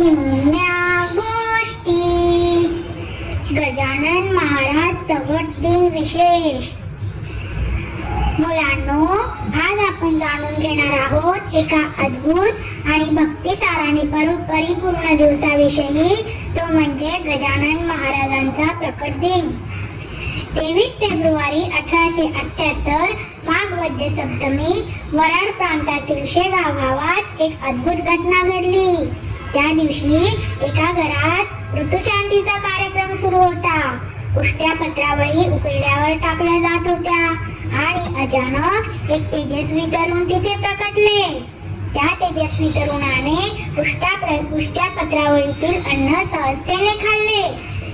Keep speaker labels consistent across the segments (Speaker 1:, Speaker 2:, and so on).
Speaker 1: चिमण्या गोष्टी। गजानन महाराज प्रगट दिन विशेष। मुलांनो आज आपण जाणून घेणार आहोत एका अद्भुत आणि भक्तिसाराने परिपूर्ण दिवसाविषयी. तो म्हणजे गजानन महाराजांचा प्रकट दिन. तेवीस फेब्रुवारी अठराशे अठ्याहत्तर माघ वद्य सप्तमी वराड प्रांतातील शेगाव गावात एक अद्भुत घटना घडली. त्या दिवशी एका घरात ऋतुशांतीचा कार्यक्रम सुरू होता. उष्ट्या पत्रावळी उकरड्यावर टाकल्या जात होत्या आणि अचानक एक तेजस्वी तरुण तिथे प्रकटले. त्या तेजस्वी तरुणाने उष्ट्या उष्ट्या पत्रावळीतील अन्न सहजतेने खाल्ले.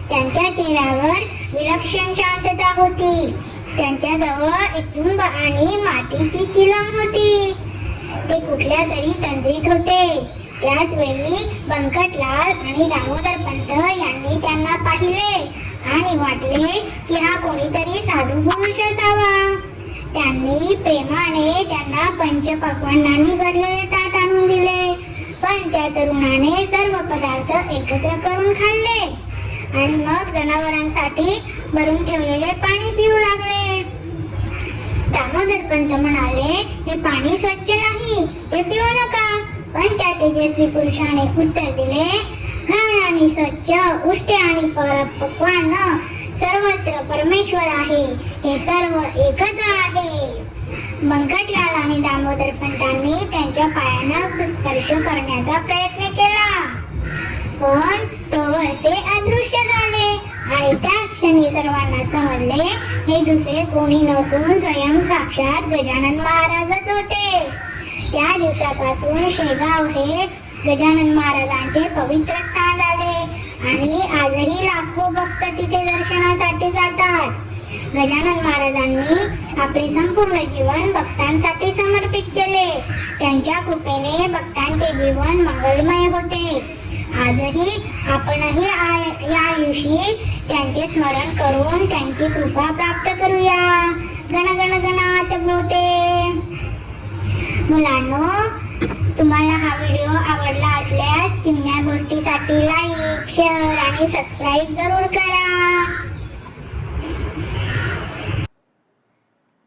Speaker 1: त्यांच्या चेहऱ्यावर विलक्षण शांतता होती. त्यांच्या जवळ एक तुंब आणि मातीची चिलम होती. ते कुठल्या तरी तंद्रीत होते. त्याच वेळी बंकटलाल आणि दामोदर पंत यांनी त्यांना पाहिले आणि वाटले की हा कोणीतरी साधू पुरुष असावा. त्यांनी प्रेमाने त्यांना पंचपक्वांनांनी भरलेले ताट आणून दिले. पण त्या तरुणाने सर्व पदार्थ एकत्र करून खाल्ले. आणि मग जनावरांसाठी भरून ठेवलेले पाणी पिऊ लागले. दामोदर पंत म्हणाले हे पाणी स्वच्छ नाही ते पिऊ नका. पण त्या तेजस्वी पुरुषाने उत्तर दिले घाण आणि स्वच्छ उष्ट आणि पक्वान सर्वत्र परमेश्वर आहे हे सर्व एकच आहे. बंकटलाल आणि दामोदर पंतांनी त्यांच्या पायांना स्पर्श करण्याचा प्रयत्न केला. पण तोवर ते अदृश्य झाले आणि त्या क्षणी सर्वांना समजले हे दुसरे कोणी नसून स्वयं साक्षात गजानन महाराजच होते. त्या दिवसापासून शेगाव हे गजानन महाराजांचे पवित्र स्थान झाले. आणि आजही लाखो भक्त तिथे दर्शनासाठी जातात. गजानन महाराजांनी आपले संपूर्ण जीवन भक्तांसाठी समर्पित केले. त्यांच्या कृपेने भक्तांचे जीवन मंगलमय होते. आजही आपणही या दिवशी त्यांचे स्मरण करून त्यांची कृपा प्राप्त करूया. गण गण गणात बोते मुलांनो तुम्हाला हा व्हिडिओ आवडला असल्यास चिमण्या गोष्टीसाठी लाईक शेअर आणि सबस्क्राईब जरूर करा.